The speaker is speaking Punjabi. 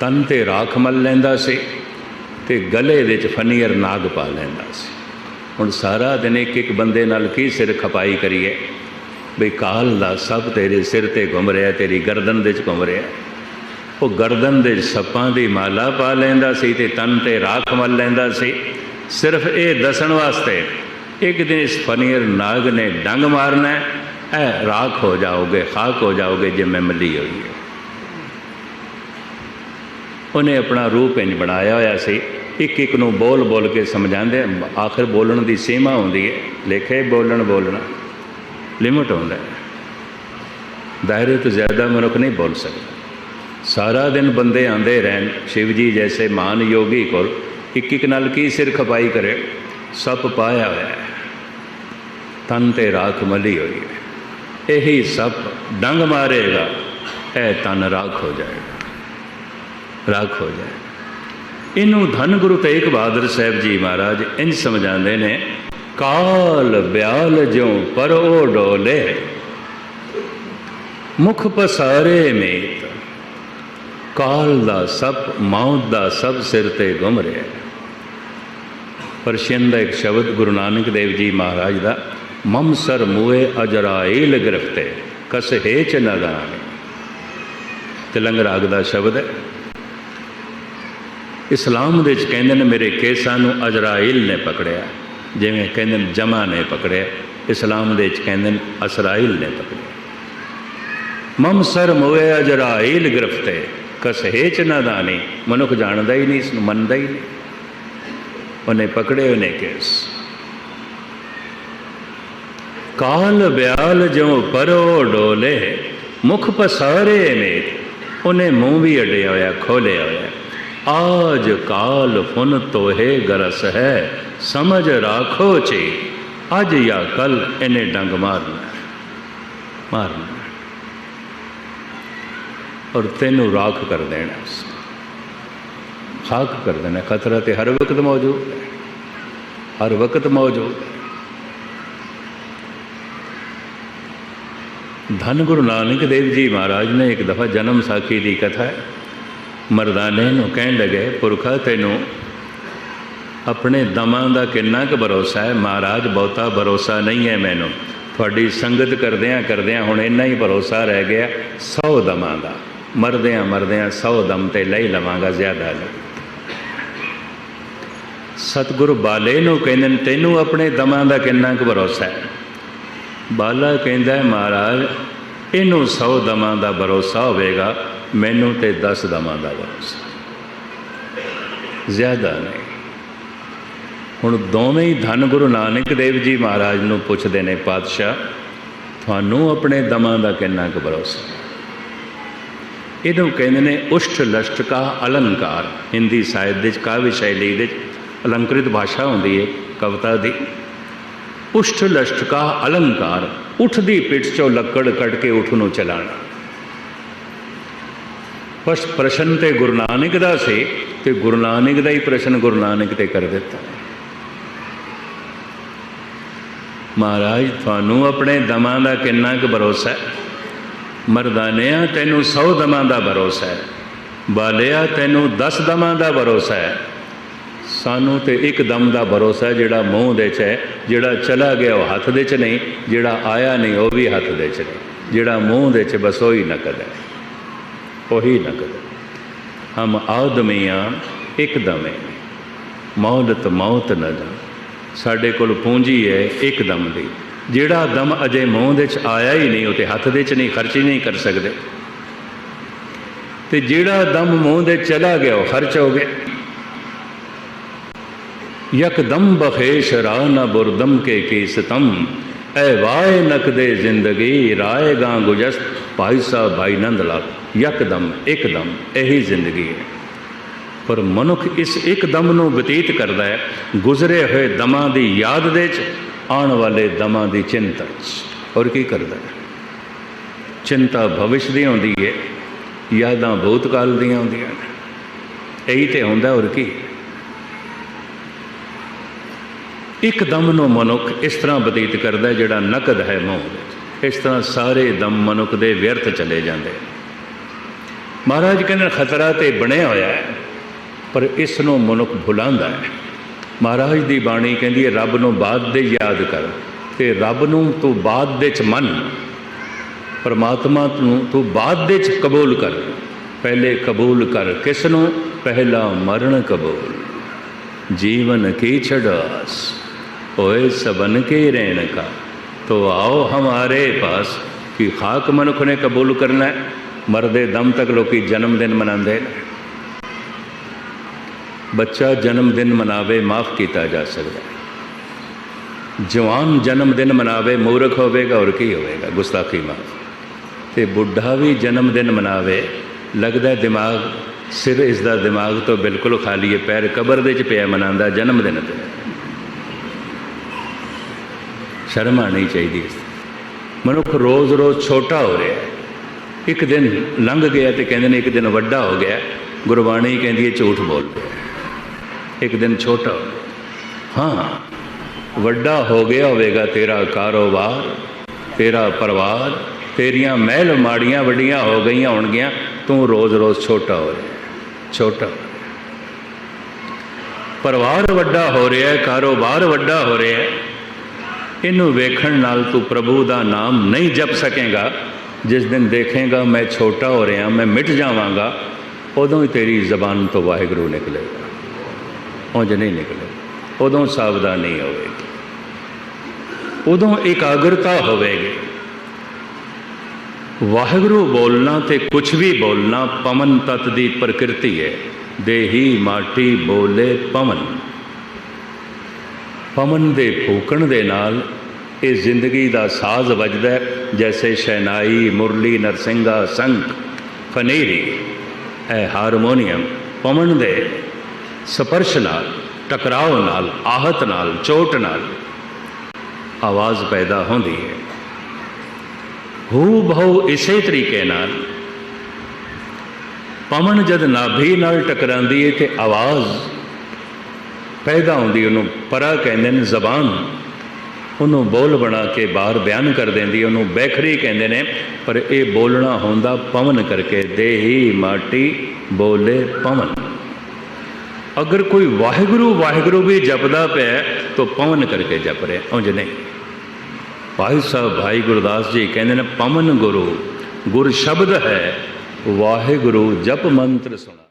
ਤਨ ਤੇ ਰਾਖ ਮਲ ਲੈਂਦਾ ਸੀ ਤੇ ਗਲੇ ਵਿੱਚ ਫਨੀਅਰ ਨਾਗ ਪਾ ਲੈਂਦਾ ਸੀ। ਹੁਣ ਸਾਰਾ ਦਿਨ ਇੱਕ ਇੱਕ ਬੰਦੇ ਨਾਲ ਕੀ ਸਿਰ ਖਪਾਈ ਕਰੀਏ? ਬਈ ਕਾਲ ਦਾ ਸਭ ਤੇਰੇ ਸਿਰ ਤੇ ਘੁੰਮ ਰਿਹਾ ਤੇਰੀ ਗਰਦਨ ਦੇ ਚ ਘੁੰਮ ਰਿਹਾ। ਉਹ ਗਰਦਨ ਦੇ ਸੱਪਾਂ ਦੀ ਮਾਲਾ ਪਾ ਲੈਂਦਾ ਸੀ ਤੇ ਤਨ ਤੇ ਰਾਖ ਮਲ ਲੈਂਦਾ ਸੀ। ਸਿਰਫ ਇਹ ਦੱਸਣ ਵਾਸਤੇ ਇੱਕ ਦਿਨ ਇਸ ਫਨੀਅਰ ਨਾਗ ਨੇ ਡੰਗ ਮਾਰਨਾ ਹੈ, ਇਹ ਰਾਖ ਹੋ ਜਾਓਗੇ ਖਾਕ ਹੋ ਜਾਓਗੇ ਜੇ ਮੈਂ ਮੱਲੀ ਹੋਈ ਉਹਨੇ ਆਪਣਾ ਰੂਪ ਇੰਜ ਬਣਾਇਆ ਹੋਇਆ ਸੀ। ਇੱਕ ਇੱਕ ਨੂੰ ਬੋਲ ਬੋਲ ਕੇ ਸਮਝਾਉਂਦੇ ਆਖਰ ਬੋਲਣ ਦੀ ਸੀਮਾ ਹੁੰਦੀ ਹੈ। ਲੇਖੇ ਬੋਲਣ ਬੋਲਣਾ। ਲਿਮਟ ਹੁੰਦਾ ਹੈ। ਦਾਇਰੇ ਤੋਂ ਜ਼ਿਆਦਾ ਮਨੁੱਖ ਨਹੀਂ ਬੋਲ ਸਕਦਾ। ਸਾਰਾ ਦਿਨ ਬੰਦੇ ਆਂਦੇ ਰਹਿਣ। ਸ਼ਿਵ ਜੀ ਜੈਸੇ ਮਹਾਨ ਯੋਗੀ ਕੋਲ ਇੱਕ ਇੱਕ ਨਾਲ ਕੀ ਸਿਰ ਖਪਾਈ ਕਰੇ। ਸੱਪ ਪਾਇਆ ਹੋਇਆ ਹੈ। ਤਨ ਤੇ ਰਾਖ ਮਲੀ ਹੋਈ ਹੈ। ਇਹੀ ਸੱਪ ਡੰਗ ਮਾਰੇਗਾ। ਇਹ ਤਨ ਰਾਖ ਹੋ ਜਾਏਗਾ। ਰਾਖ ਹੋ ਜਾਏ। ਇਹਨੂੰ ਧੰਨ ਗੁਰੂ ਤੇਗ ਬਹਾਦਰ ਸਾਹਿਬ ਜੀ ਮਹਾਰਾਜ ਇੰਜ ਸਮਝਾਉਂਦੇ ਨੇ, ਕਾਲ ਬਿਆਲ ਜਿਉ ਪਰ ਉਹ ਡੋਲੇ ਮੁਖ ਪਸਾਰੇ ਮੇਤ, ਕਾਲ ਦਾ ਸਭ ਮੌਤ ਦਾ ਸਭ ਸਿਰ ਤੇ ਗੁੰਮ ਰਿਹਾ ਹੈ। ਪਰਸ਼ੀਅਨ ਦਾ ਇੱਕ ਸ਼ਬਦ ਗੁਰੂ ਨਾਨਕ ਦੇਵ ਜੀ ਮਹਾਰਾਜ ਦਾ, ਮਮ ਸਰ ਮੂਏ ਅਜਰਾਇਲ ਗ੍ਰਿਫਤੇ, ਕਸ ਹੇਚ ਨਦਾਨ ਤਿਲੰਗ ਰਾਗ ਦਾ ਸ਼ਬਦ ਹੈ। ਇਸਲਾਮ ਦੇ ਵਿੱਚ ਕਹਿੰਦੇ ਨੇ, ਮੇਰੇ ਕੇਸਾਂ ਨੂੰ ਅਜਰਾਇਲ ਨੇ ਪਕੜਿਆ। ਜਿਵੇਂ ਕਹਿੰਦੇ ਨੇ ਜਮਾ ਨੇ ਪਕੜਿਆ। ਇਸਲਾਮ ਦੇ ਵਿੱਚ ਕਹਿੰਦੇ ਨੇ, ਅਸਰਾਇਲ ਨੇ ਪਕੜਿਆ। ਮਮਸਰ ਮੋਏ ਅਜਰਾਇਲ ਗ੍ਰਿਫਤੇ, ਕਸ ਨਾ ਨਦਾਨੀ ਮਨੁੱਖ ਜਾਣਦਾ ਹੀ ਨਹੀਂ, ਇਸ ਨੂੰ ਮੰਨਦਾ ਹੀ ਨਹੀਂ। ਉਹਨੇ ਪਕੜੇ, ਉਹਨੇ ਕੇਸ। ਕਾਲ ਬਿਆਲ ਜਿਉ ਪਰੋ ਡੋਲੇ, ਮੁਖ ਪਸਾਰੇ ਮੇਤ ਉਹਨੇ ਮੂੰਹ ਵੀ ਅੜਿਆ ਹੋਇਆ, ਖੋਲਿਆ ਹੋਇਆ। ਆਜ ਕਾਲ ਫੁਨ ਤੋਹੇ ਗਰਸ ਹੈ, ਸਮਝ ਰਾਖੋ ਚੇ। ਅੱਜ ਜਾਂ ਕੱਲ ਇਹਨੇ ਡੰਗ ਮਾਰਨਾ ਮਾਰਨਾ ਔਰ ਤੈਨੂੰ ਰਾਖ ਕਰ ਦੇਣਾ ਉਸ ਖਾਕ ਕਰ ਦੇਣਾ, ਖਤਰਾ ਤੇ ਹਰ ਵਕਤ ਮੌਜੂਦ ਹੈ। ਹਰ ਵਕਤ ਮੌਜੂਦ ਹੈ। ਧੰਨ ਗੁਰੂ ਨਾਨਕ ਦੇਵ ਜੀ ਮਹਾਰਾਜ ਨੇ ਇੱਕ ਦਫਾ ਜਨਮ ਸਾਖੀ ਦੀ ਕਥਾ ਹੈ। ਮਰਦਾਨੇ ਨੂੰ ਕਹਿਣ ਲੱਗੇ, ਪੁਰਖਾ, ਤੈਨੂੰ ਆਪਣੇ ਦਮਾਂ ਦਾ ਕਿੰਨਾ ਕੁ ਭਰੋਸਾ ਹੈ? ਮਹਾਰਾਜ, ਬਹੁਤਾ ਭਰੋਸਾ ਨਹੀਂ ਹੈ ਮੈਨੂੰ। ਤੁਹਾਡੀ ਸੰਗਤ ਕਰਦਿਆਂ ਕਰਦਿਆਂ ਹੁਣ ਇੰਨਾ ਹੀ ਭਰੋਸਾ ਰਹਿ ਗਿਆ 100 ਦਮਾਂ ਦਾ। ਮਰਦਿਆਂ ਮਰਦਿਆਂ 100 ਦਮ ਤੇ ਲੈ ਲਵਾਂਗਾ ਜ਼ਿਆਦਾ ਨਹੀਂ। ਸਤਿਗੁਰੂ ਬਾਲੇ ਨੂੰ ਕਹਿੰਦੇ ਨੇ, ਤੈਨੂੰ ਆਪਣੇ ਦਮਾਂ ਦਾ ਕਿੰਨਾ ਕੁ ਭਰੋਸਾ ਹੈ? ਬਾਲਾ ਕਹਿੰਦਾ ਮਹਾਰਾਜ, ਇਹਨੂੰ 100 ਦਮਾਂ ਦਾ ਭਰੋਸਾ ਹੋਵੇਗਾ ਮੈਨੂੰ ਤੇ 10 ਦਮਾਂ ਦਾ ਭਰੋਸਾ ਜ਼ਿਆਦਾ ਨਹੀਂ। ਹੁਣ ਦੋਵੇਂ ਹੀ ਧੰਨ ਗੁਰੂ ਨਾਨਕ ਦੇਵ ਜੀ ਮਹਾਰਾਜ ਨੂੰ ਪੁੱਛਦੇ ਨੇ, ਪਾਤਸ਼ਾਹ, ਤੁਹਾਨੂੰ ਆਪਣੇ ਦਮਾਂ ਦਾ ਕਿੰਨਾ ਕੁ ਭਰੋਸਾ? ਇਹਨੂੰ ਕਹਿੰਦੇ ਨੇ, ਉਸ਼ਟ ਲਸ਼ਟਕਾ ਅਲੰਕਾਰ। ਹਿੰਦੀ ਸਾਹਿਤ ਦੇ ਵਿੱਚ, ਕਾਵਿ ਸ਼ੈਲੀ ਦੇ ਅਲੰਕ੍ਰਿਤ ਭਾਸ਼ਾ ਹੁੰਦੀ ਹੈ ਕਵਿਤਾ ਦੀ। ਉਸ਼ਟ ਲਸ਼ਟਕਾ ਅਲੰਕਾਰ, ਉਠ ਦੀ ਪਿੱਠ ਚੋਂ ਲੱਕੜ ਕੱਢ ਕੇ ਉਠ ਨੂੰ ਚਲਾਣਾ। ਫਸਟ ਪ੍ਰਸ਼ਨ ਤੇ ਗੁਰੂ ਨਾਨਕ ਦਾ ਸੀ ਤੇ ਗੁਰੂ ਨਾਨਕ ਦਾ ਹੀ ਪ੍ਰਸ਼ਨ ਗੁਰੂ ਨਾਨਕ ਤੇ ਕਰ ਦਿੱਤਾ। ਮਹਾਰਾਜ, ਤੁਹਾਨੂੰ ਆਪਣੇ ਦਮਾਂ ਦਾ ਕਿੰਨਾ ਕੁ ਭਰੋਸਾ ਹੈ? ਮਰਦਾਨਿਆ, ਤੈਨੂੰ 100 ਦਮਾਂ ਦਾ ਭਰੋਸਾ ਹੈ। ਬਾਲਿਆ, ਤੈਨੂੰ 10 ਦਮਾਂ ਦਾ ਭਰੋਸਾ ਹੈ। ਸਾਨੂੰ ਤੇ ਇੱਕ ਦਮ ਦਾ ਭਰੋਸਾ ਜਿਹੜਾ ਮੂੰਹ ਦੇ ਚ ਹੈ, ਜਿਹੜਾ ਚਲਾ ਗਿਆ ਉਹ ਹੱਥ ਦੇ ਚ ਨਹੀਂ, ਜਿਹੜਾ ਆਇਆ ਨਹੀਂ ਉਹ ਵੀ ਹੱਥ ਦੇ ਚ ਨਹੀਂ। ਜਿਹੜਾ ਮੂੰਹ ਦੇ ਚ ਬਸ ਉਹੀ ਨਕਦ ਹੈ। ਉਹੀ ਨਕਦ ਹੈ ਹਮ ਆਦਮੀਆਂ ਇੱਕ ਦਮੇ ਮੌਲਤ ਮੌਤ ਨਾ ਜਾ ਸਾਡੇ ਕੋਲ ਪੂੰਜੀ ਹੈ ਇੱਕ ਦਮ ਦੀ। ਜਿਹੜਾ ਦਮ ਅਜੇ ਮੂੰਹ ਦੇ ਚ ਆਇਆ ਹੀ ਨਹੀਂ, ਉਹ ਤੇ ਹੱਥ ਦੇ ਚ ਨਹੀਂ, ਖਰਚ ਹੀ ਨਹੀਂ ਕਰ ਸਕਦੇ। ਤੇ ਜਿਹੜਾ ਦਮ ਮੂੰਹ ਦੇ ਚਲਾ ਗਿਆ, ਉਹ ਖਰਚ ਹੋ ਗਿਆ। ਯਕਦਮ ਬਖੇਸ਼ ਰਾ ਨਾ ਬੁਰਦਮ ਕੇ ਕੀਸਤਮ। ਐ ਵਾਏ ਨਕਦੇ ਜ਼ਿੰਦਗੀ, ਰਾਏ ਗਾਂ ਗੁਜਸ ਭਾਈ ਸਾਹਿਬ, ਭਾਈ ਨੰਦ ਲਾਲ। ਯਕਦਮ, ਇੱਕਦਮ, ਇਹੀ ਜ਼ਿੰਦਗੀ ਹੈ। ਪਰ ਮਨੁੱਖ ਇਸ ਇੱਕ ਦਮ ਨੂੰ ਬਤੀਤ ਕਰਦਾ ਹੈ, ਗੁਜ਼ਰੇ ਹੋਏ ਦਮਾਂ ਦੀ ਯਾਦ ਦੇ ਚ, ਆਉਣ ਵਾਲੇ ਦਮਾਂ ਦੀ ਚਿੰਤਾ ਚ। ਔਰ ਕੀ ਕਰਦਾ ਹੈ? ਚਿੰਤਾ ਭਵਿਸ਼ ਦੀ ਹੁੰਦੀ ਹੈ, ਯਾਦਾਂ ਕਾਲ ਦੀਆਂ ਹੁੰਦੀਆਂ ਨੇ। ਇਹੀ ਤੇ ਹੁੰਦਾ ਔਰ ਕੀ? ਇੱਕਦਮ ਨੂੰ ਮਨੁੱਖ ਇਸ ਤਰ੍ਹਾਂ ਬਤੀਤ ਕਰਦਾ ਜਿਹੜਾ ਨਕਦ ਹੈ ਮੋਹ ਇਸ ਤਰ੍ਹਾਂ ਸਾਰੇ ਦਮ ਮਨੁੱਖ ਦੇ ਵਿਅਰਥ ਚਲੇ ਜਾਂਦੇ ਮਹਾਰਾਜ ਕਹਿੰਦੇ ਖਤਰਾ ਤੇ ਬਣਿਆ ਹੋਇਆ ਹੈ, ਪਰ ਇਸ ਨੂੰ ਮਨੁੱਖ ਭੁਲਾਉਂਦਾ ਹੈ। ਮਹਾਰਾਜ ਦੀ ਬਾਣੀ ਕਹਿੰਦੀ ਹੈ, ਰੱਬ ਨੂੰ ਬਾਅਦ ਦੇ ਯਾਦ ਕਰ, ਤੇ ਰੱਬ ਨੂੰ ਤੂੰ ਬਾਅਦ ਦੇ ਚ ਮੰਨ, ਪਰਮਾਤਮਾ ਨੂੰ ਤੂੰ ਬਾਅਦ ਦੇ ਚ ਕਬੂਲ ਕਰ। ਪਹਿਲੇ ਕਬੂਲ ਕਰ ਕਿਸ ਨੂੰ? ਪਹਿਲਾ ਮਰਨ ਕਬੂਲ। ਜੀਵਨ ਕੀ ਛਡਾਸ, ਹੋਏ ਸਬਨ ਕੇ ਰਹਿਣ ਕਾ ਤੋ ਆਓ ਹਮਾਰੇ ਪਾਸ, ਕਿ ਖਾਕ ਮਨੁੱਖ ਨੇ ਕਬੂਲ ਕਰਨਾ ਹੈ। ਮਰਦੇ ਦਮ ਤੱਕ ਲੋਕੀ ਜਨਮ ਦਿਨ ਮਨਾਉਂਦੇ ਨੇ। ਬੱਚਾ ਜਨਮ ਦਿਨ ਮਨਾਵੇ, ਮਾਫ ਕੀਤਾ ਜਾ ਸਕਦਾ ਹੈ। ਜਵਾਨ ਜਨਮ ਦਿਨ ਮਨਾਵੇ, ਮੂਰਖ ਹੋਵੇਗਾ ਔਰ ਕੀ ਹੋਵੇਗਾ? ਗੁਸਤਾਖੀ ਮਾਫ। ਤੇ ਬੁੱਢਾ ਵੀ ਜਨਮ ਦਿਨ ਮਨਾਵੇ, ਲੱਗਦਾ ਦਿਮਾਗ, ਸਿਰ ਇਸ ਦਾ ਦਿਮਾਗ ਤੋਂ ਬਿਲਕੁਲ ਖਾਲੀ ਹੈ, ਪੈਰ ਕਬਰ ਦੇ ਚ ਪਿਆ ਮਨਾਉਂਦਾ, ਜਨਮ ਦਿਨ ਤੇ। ਸ਼ਰਮ ਆਣੀ ਚਾਹੀਦੀ ਇਸ ਮਨੁੱਖ ਰੋਜ਼-ਰੋਜ਼ ਛੋਟਾ ਹੋ ਰਿਹਾ ਹੈ। ਇੱਕ ਦਿਨ ਲੰਘ ਗਿਆ ਤੇ ਕਹਿੰਦੇ ਨੇ ਇੱਕ ਦਿਨ ਵੱਡਾ ਹੋ ਗਿਆ। ਗੁਰਬਾਣੀ ਕਹਿੰਦੀ ਹੈ ਝੂਠ ਬੋਲ ਇੱਕ ਦਿਨ ਛੋਟਾ ਹੋ ਗਿਆ। ਹਾਂ, ਵੱਡਾ ਹੋ ਗਿਆ ਹੋਵੇਗਾ ਤੇਰਾ ਕਾਰੋਬਾਰ, ਤੇਰਾ ਪਰਿਵਾਰ, ਤੇਰੀਆਂ ਮਹਿਲ ਮਾੜੀਆਂ ਵੱਡੀਆਂ ਹੋ ਗਈਆਂ ਹੋਣਗੀਆਂ, ਤੂੰ ਰੋਜ਼-ਰੋਜ਼ ਛੋਟਾ ਹੋ ਰਿਹਾ, ਛੋਟਾ। ਪਰਿਵਾਰ ਵੱਡਾ ਹੋ ਰਿਹਾ ਹੈ ਕਾਰੋਬਾਰ ਵੱਡਾ ਹੋ ਰਿਹਾ। ਹੈ ਇਹਨੂੰ ਵੇਖਣ ਨਾਲ ਤੂੰ ਪ੍ਰਭੂ ਦਾ ਨਾਮ ਨਹੀਂ ਜਪ ਸਕੇਗਾ। ਜਿਸ ਦਿਨ ਦੇਖੇਗਾ, ਮੈਂ ਛੋਟਾ ਹੋ ਰਿਹਾ, ਮੈਂ ਮਿਟ ਜਾਵਾਂਗਾ, ਉਦੋਂ ਹੀ ਤੇਰੀ ਜ਼ਬਾਨ ਤੋਂ ਵਾਹਿਗੁਰੂ ਨਿਕਲੇਗਾ। ਉਂਝ ਨਹੀਂ ਨਿਕਲੇ ਉਦੋਂ ਸਾਵਧਾਨੀ ਹੋਵੇਗੀ। ਉਦੋਂ ਇਕਾਗਰਤਾ ਹੋਵੇਗੀ। ਵਾਹਿਗੁਰੂ ਬੋਲਣਾ ਤੇ ਕੁਝ ਵੀ ਬੋਲਣਾ ਪਵਨ ਤਤ ਦੀ ਪ੍ਰਕਿਰਤੀ ਹੈ। ਦੇਹੀ ਮਾਟੀ ਬੋਲੇ ਪਵਨ। ਪਵਨ ਦੇ ਫੂਕਣ ਦੇ ਨਾਲ ਇਹ ਜ਼ਿੰਦਗੀ ਦਾ ਸਾਜ਼ ਵੱਜਦਾ ਜੈਸੇ ਸ਼ਹਿਨਾਈ, ਮੁਰਲੀ ਨਰਸਿੰਗਾ ਸੰਖ, ਫਨੇਰੀ, ਇਹ ਹਾਰਮੋਨੀਅਮ ਪਵਨ ਦੇ ਸਪਰਸ਼ ਨਾਲ, ਟਕਰਾਓ ਨਾਲ, ਆਹਤ ਨਾਲ, ਚੋਟ ਨਾਲ ਆਵਾਜ਼ ਪੈਦਾ ਹੁੰਦੀ ਹੈ। ਹੂ ਬਹੁ ਇਸੇ ਤਰੀਕੇ ਨਾਲ ਪਵਨ ਜਦ ਨਾਭੀ ਨਾਲ ਟਕਰਾਂਦੀ ਹੈ ਤੇ ਆਵਾਜ਼ ਪੈਦਾ ਹੁੰਦੀ, ਉਹਨੂੰ ਪਰਾ ਕਹਿੰਦੇ ਨੇ ਜ਼ਬਾਨ। ਉਹਨੂੰ ਬੋਲ ਬਣਾ ਕੇ ਬਾਹਰ ਬਿਆਨ ਕਰ ਦਿੰਦੀ, ਉਹਨੂੰ ਬੈਖਰੀ ਕਹਿੰਦੇ ਨੇ, ਪਰ ਇਹ ਬੋਲਣਾ ਹੁੰਦਾ ਪਵਨ ਕਰਕੇ, ਦੇਹੀ ਮਾਟੀ ਬੋਲੇ ਪਵਨ। ਅਗਰ ਕੋਈ ਵਾਹਿਗੁਰੂ ਵਾਹਿਗੁਰੂ ਵੀ ਜਪਦਾ ਪਿਆ, ਤਾਂ ਪਵਨ ਕਰਕੇ ਜਪ ਰਿਹਾ, ਉਂਝ ਨਹੀਂ। ਭਾਈ ਸਾਹਿਬ, ਭਾਈ ਗੁਰਦਾਸ ਜੀ ਕਹਿੰਦੇ ਨੇ, ਪਵਨ ਗੁਰੂ, ਗੁਰ ਸ਼ਬਦ ਹੈ, ਵਾਹਿਗੁਰੂ ਜਪ ਮੰਤਰ ਸੁਣਾ।